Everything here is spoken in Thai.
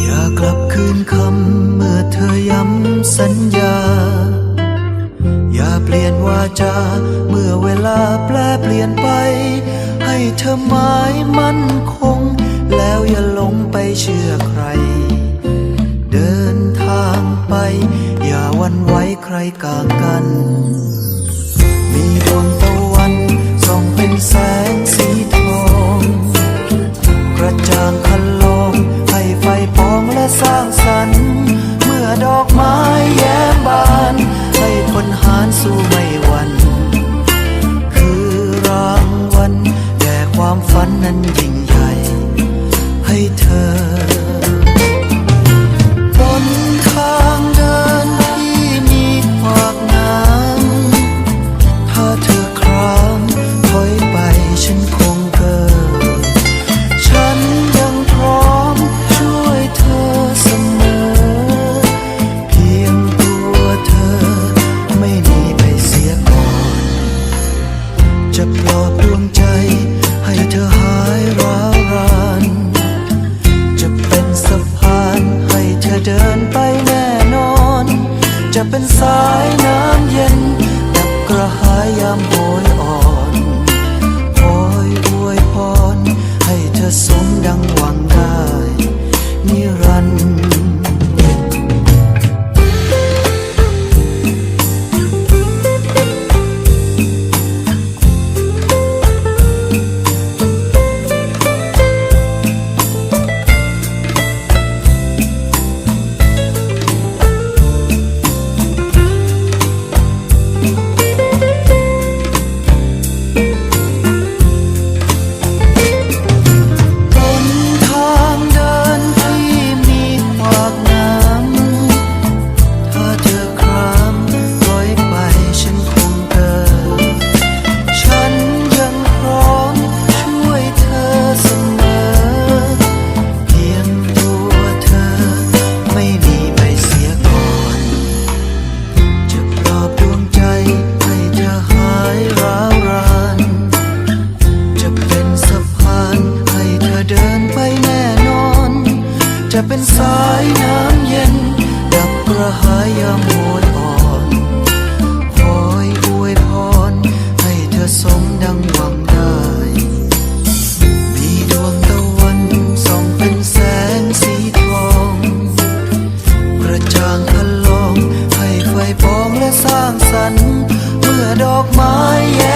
อย่ากลับคืนคำเมื่อเธอย้ำสัญญา อย่าเปลี่ยนวาจาเมื่อเวลาแปลเปลี่ยนไป ให้เธอหมายมั่นคง แล้วอย่าหลงไปเชื่อใคร กากัน ป็นสายน้ำเย็นดับกระหายยามโหย จะเป็นสายน้ำเย็น ดับกระหายยามโหยอ่อนคอยอวยพร ให้เธอสมดังหวังได้ มีดวงตะวันส่องเป็นแสงสีทอง กระจ่างพลอง ให้ไฟปองและสร้างสรรค์ เมื่อดอกไม้แย้